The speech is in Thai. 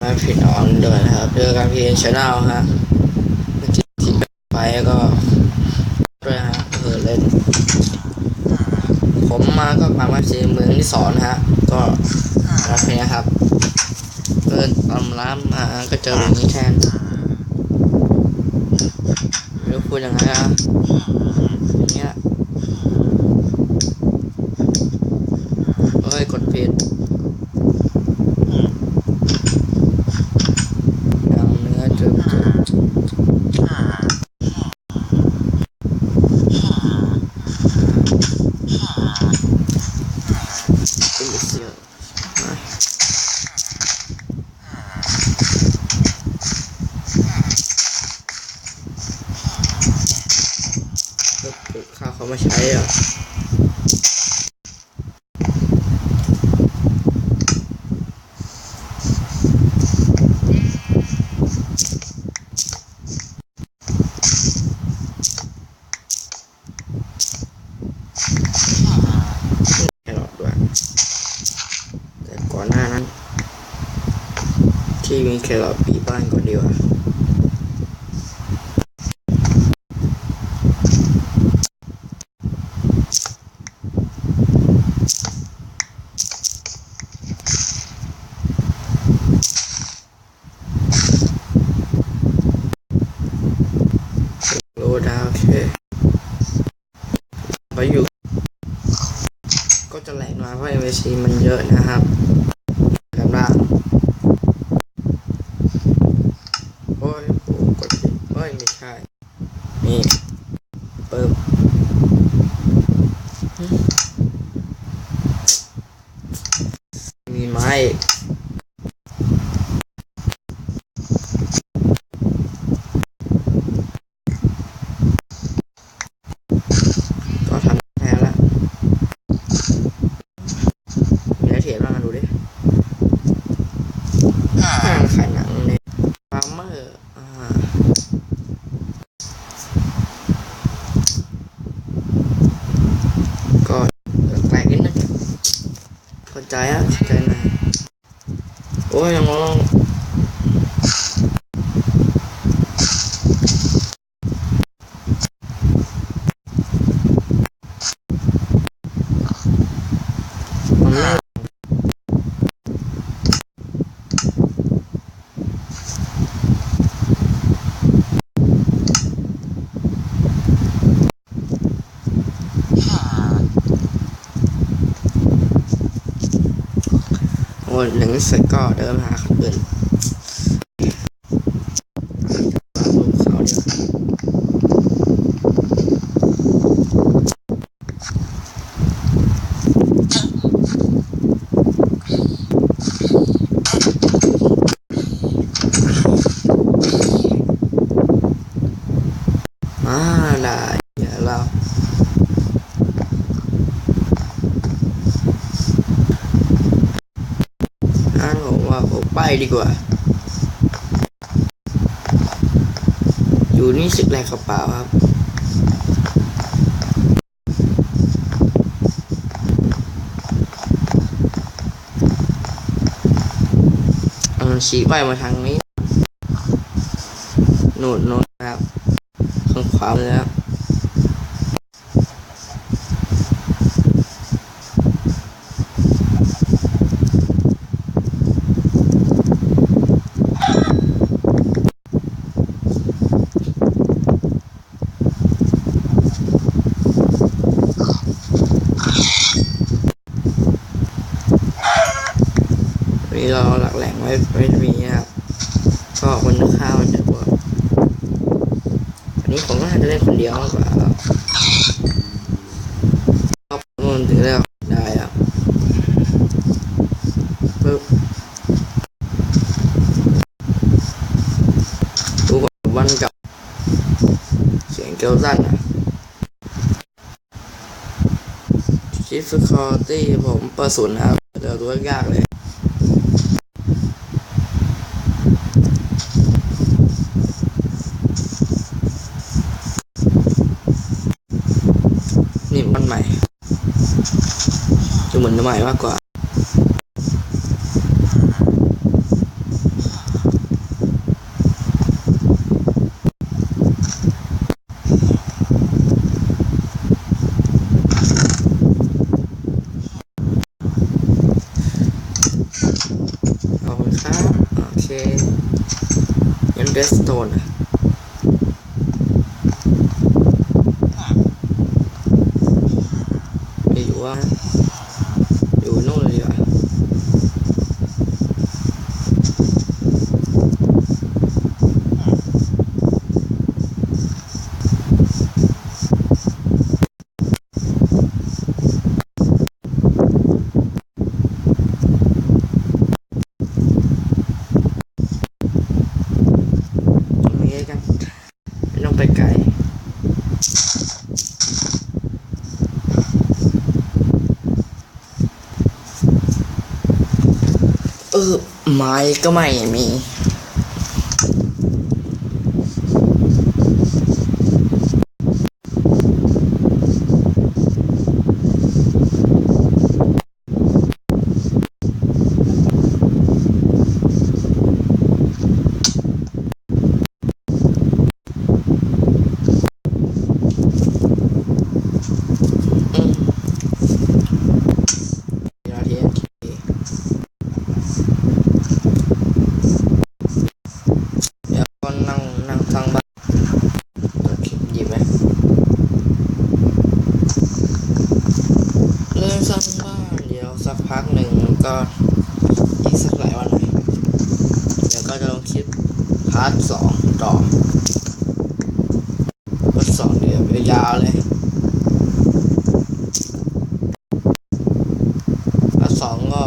มาผิดออนด้วยนะครับเจอกันพีเอ็นชาแนลฮะที่ที่ไปก็ด้วยฮะเออเล่นผมมาก็มามาซีเมืองที่สอนะฮะ ก็โอเคนะครับเดินตามร้านมาก็เจออย่างนี้แทนไม่รู้พูดยังไงอะอย่างเงี้ยเฮ้ย กดผิดยังเนื้อจุดจุดเป็นเสียวมาปึ๊บปึ๊บข้าว เขามาใช้อะแครอทด้วยแต่ก่อนหน้านั้นที่มีแครอทปีบ้านก่อนดีกว่ารู้ดาวโอเคไปอยู่ ก็จะแ privacy มันเยอะนะครับกันบ้างโอ้ยโอ้กดผิดเอ้ย ไม่ใช่ นี่เปิบมีไม้อีกก็ทำแพ้แล้ว มีอะไรเทียบบ้างอะดูดิห้างขายหนังเนี่ยฟาร์มเมอร์อ่าก็แปลกนิดนึงเข้า ใจอะเข้าใจนะโอ้ยยังง โอนหนึ่งเสร็จก็เดินหาคนอื่นรูปเขาเดียวมาได้เดี๋ยวเรา งั้นผมว่าผม ไปดีกว่า อยู่นี่สึกแรกกระเป๋าครับ มันชี้ไปมาทางนี้ โน่นโน่นนะครับ ข้างขวาเลยครับ นี้เราหลักแหล่งไว้ไว้มีนะครับก็คนข้าวจะกว่าวันนี้ผมก็น่าจะเล่นคนเดียวมากกว่าครับรอบนู้นถึงแล้วได้ครับปึ๊บดูก่อนวันกับเสียงเกลียวสั้นอะชิฟคอร์ตี้ผมเปิดศูนย์ครับเดี๋ยวตัวยากเลย เหมือนสมัยมากกว่าขอบคุณครับโอเคงั้นเดสโตนอะไม่รู้ว่า อยู่นู่นเลยดีกว่าตรงนี้กัน ไม่ต้องไปไกล เออไม้ก็ไม่มี ซ้ำบ้างเดี๋ยวสักพักหนึ่งก็อีกสักหลายวันเดี๋ยวก็จะลงคลิปพาร์ทสองต่อพาร์ทสองเดี๋ยวไปยาวเลยพาร์ทสองก็